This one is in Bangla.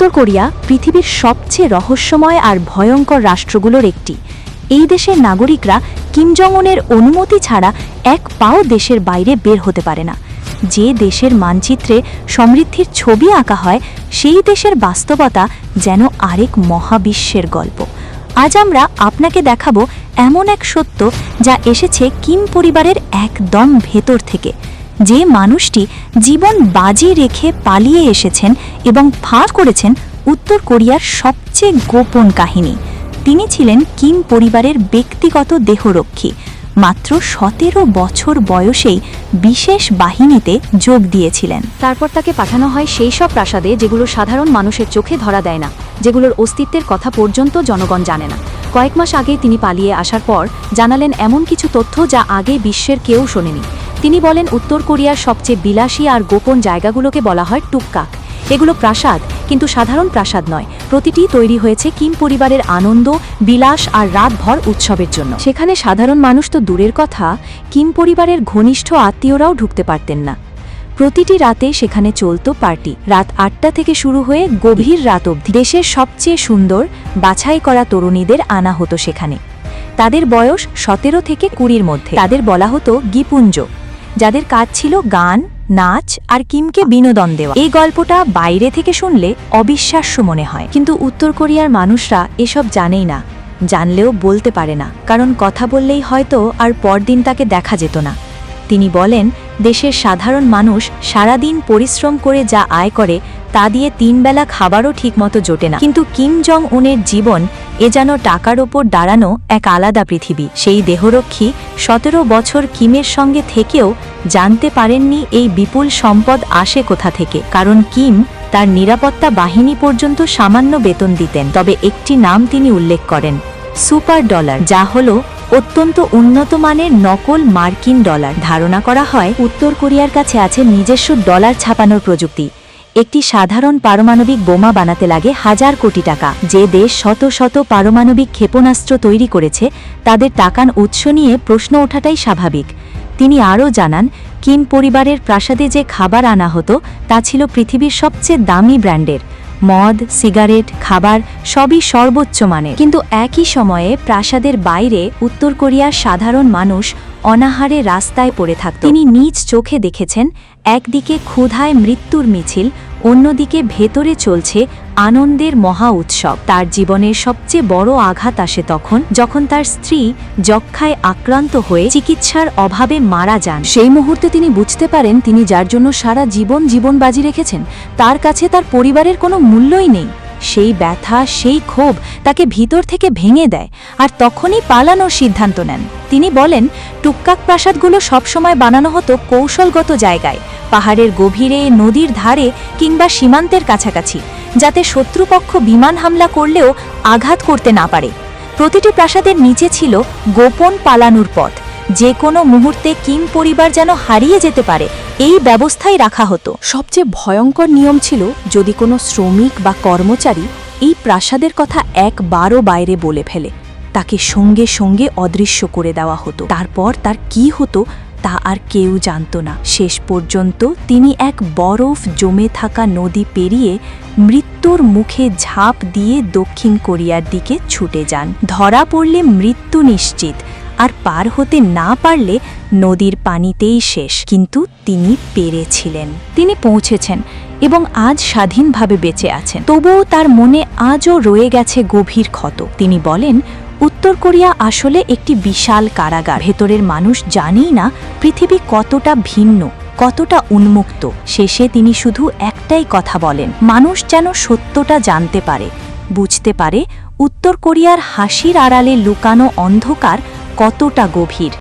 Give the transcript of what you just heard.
উত্তর কোরিয়া পৃথিবীর সবচেয়ে রহস্যময় আর ভয়ঙ্কর রাষ্ট্রগুলোর একটি। এই দেশের নাগরিকরা কিম জং উনের অনুমতি ছাড়া এক পাও দেশের বাইরে বের হতে পারে না। যে দেশের মানচিত্রে সমৃদ্ধির ছবি আঁকা হয়, সেই দেশের বাস্তবতা যেন আরেক মহাবিশ্বের গল্প। আজ আমরা আপনাকে দেখাবো এমন এক সত্য যা এসেছে কিম পরিবারের একদম ভেতর থেকে। যে মানুষটি জীবন বাজি রেখে পালিয়ে এসেছেন এবং ফাঁস করেছেন উত্তর কোরিয়ার সবচেয়ে গোপন কাহিনী। তিনি ছিলেন কিম পরিবারের ব্যক্তিগত দেহরক্ষী। মাত্র সতেরো বছর বয়সেই বিশেষ বাহিনীতে যোগ দিয়েছিলেন। তারপর তাকে পাঠানো হয় সেই সব প্রাসাদে যেগুলো সাধারণ মানুষের চোখে ধরা দেয় না, যেগুলোর অস্তিত্বের কথা পর্যন্ত জনগণ জানে না। কয়েক মাস আগে তিনি পালিয়ে আসার পর জানালেন এমন কিছু তথ্য যা আগে বিশ্বের কেউ শোনেনি। তিনি বলেন, উত্তর কোরিয়ার সবচেয়ে বিলাসী আর গোপন জায়গাগুলোকে বলা হয় টুককাক এগুলো প্রাসাদ, কিন্তু সাধারণ প্রাসাদ নয়। প্রতিটি তৈরি হয়েছে কিম পরিবারের আনন্দ, বিলাস আর রাতভর উৎসবের জন্য। সেখানে সাধারণ মানুষ তো দূরের কথা, কিম পরিবারের ঘনিষ্ঠ আত্মীয়রাও ঢুকতে পারতেন না। প্রতিটি রাতে সেখানে চলতো পার্টি। রাত আটটা থেকে শুরু হয়ে গভীর রাত অবধি। দেশের সবচেয়ে সুন্দর, বাছাই করা তরুণীদের আনা হতো সেখানে। তাদের বয়স সতেরো থেকে কুড়ির মধ্যে। তাদের বলা হতো গিপুঞ্জ। যাদের কাজ ছিল গান, নাচ আর কিমকে বিনোদন দেওয়া। এই গল্পটা বাইরে থেকে শুনলে অবিশ্বাস্য মনে হয়। কিন্তু উত্তর কোরিয়ার মানুষরা এসব জানেই না, জানলেও বলতে পারে না। কারণ কথা বললেই হয়তো আর পরদিন তাকে দেখা যেত না। তিনি বলেন, দেশের সাধারণ মানুষ সারাদিন পরিশ্রম করে যা আয় করে তা দিয়ে তিনবেলা খাবারও ঠিকমতো জোটে না। কিন্তু কিম জং উনের জীবন এ যেন টাকার ওপর দাঁড়ানো এক আলাদা পৃথিবী। সেই দেহরক্ষী সতেরো বছর কিমের সঙ্গে থেকেও জানতে পারেননি এই বিপুল সম্পদ আসে কোথা থেকে। কারণ কিম তার নিরাপত্তা বাহিনী পর্যন্ত সামান্য বেতন দিতেন, তবে একটি নাম তিনি উল্লেখ করেন, সুপার ডলার, যা হল অত্যন্ত উন্নত মানের নকল মার্কিন ডলার। ধারণা করা হয়, উত্তর কোরিয়ার কাছে আছে নিজস্ব ডলার ছাপানোর প্রযুক্তি। একটি সাধারণ পারমাণবিক বোমা বানাতে লাগে হাজার কোটি টাকা। যে দেশ শত শত পারমাণবিক ক্ষেপণাস্ত্র তৈরি করেছে, তাদের টাকান উৎস নিয়ে প্রশ্ন ওঠাটাই স্বাভাবিক। তিনি আরও জানান, কিম পরিবারের প্রাসাদে যে খাবার আনা হতো, তা ছিল পৃথিবীর সবচেয়ে দামি ব্র্যান্ডের। মদ, সিগারেট, খাবার, সবই সর্বোচ্চ মানের। কিন্তু একই সময়ে প্রাসাদের বাইরে উত্তর কোরিয়ার সাধারণ মানুষ অনাহারে রাস্তায় পড়ে থাকত। তিনি নিজ চোখে দেখেছেন, একদিকে ক্ষুধায় মৃত্যুর মিছিল অন্যদিকে ভেতরে চলছে আনন্দের মহা উৎসব। তার জীবনের সবচেয়ে বড় আঘাত আসে তখন যখন তার স্ত্রী যক্ষায় আক্রান্ত হয়ে চিকিৎসার অভাবে মারা যান। সেই মুহূর্তে তিনি বুঝতে পারেন তিনি যার জন্য সারা জীবন জীবন বাজি রেখেছেন। তার কাছে তার পরিবারের কোনো মূল্যই নেই। সেই ব্যথা, সেই ক্ষোভ তাকে ভিতর থেকে ভেঙে দেয় আর তখনই পালানোর সিদ্ধান্ত নেন। তিনি বলেন, টুক্কাক প্রাসাদগুলো সবসময় বানানো হতো কৌশলগত জায়গায়, পাহাড়ের গভীরে, নদীর ধারে কিংবা সীমান্তের কাছাকাছি, যাতে শত্রুপক্ষ বিমান হামলা করলেও আঘাত করতে না পারে। প্রতিটি প্রাসাদের নিচে ছিল গোপন পালানোর পথ। যে কোনো মুহূর্তে কিম পরিবার যেন হারিয়ে যেতে পারে, এই ব্যবস্থাই রাখা হতো। সবচেয়ে ভয়ঙ্কর নিয়ম ছিল যদি কোনো শ্রমিক বা কর্মচারী এই প্রাসাদের কথা একবারও বাইরে বলে ফেলে, তাকে সঙ্গে সঙ্গে অদৃশ্য করে দেওয়া হতো। তারপর তার কি হতো তা আর কেউ জানত না। শেষ পর্যন্ত তিনি এক বরফ জমে থাকা নদী পেরিয়ে মৃত্যুর মুখে ঝাঁপ দিয়ে দক্ষিণ কোরিয়ার দিকে ছুটে যান। ধরা পড়লে মৃত্যু নিশ্চিত। আর পার হতে না পারলে নদীর পানিতেই শেষ। কিন্তু তিনি পেরেছিলেন। তিনি পৌঁছেছেন এবং আজ স্বাধীনভাবে বেঁচে আছেন। তবুও তার মনে আজও রয়ে গেছে গভীর ক্ষত। তিনি বলেন, উত্তর কোরিয়া আসলে একটি বিশাল কারাগার। ভেতরের মানুষ জানেই না পৃথিবী কতটা ভিন্ন, কতটা উন্মুক্ত। শেষে তিনি শুধু একটাই কথা বলেন, মানুষ যেন সত্যটা জানতে পারে, বুঝতে পারে। উত্তর কোরিয়ার হাসির আড়ালে লুকানো অন্ধকার কতটা গভীর।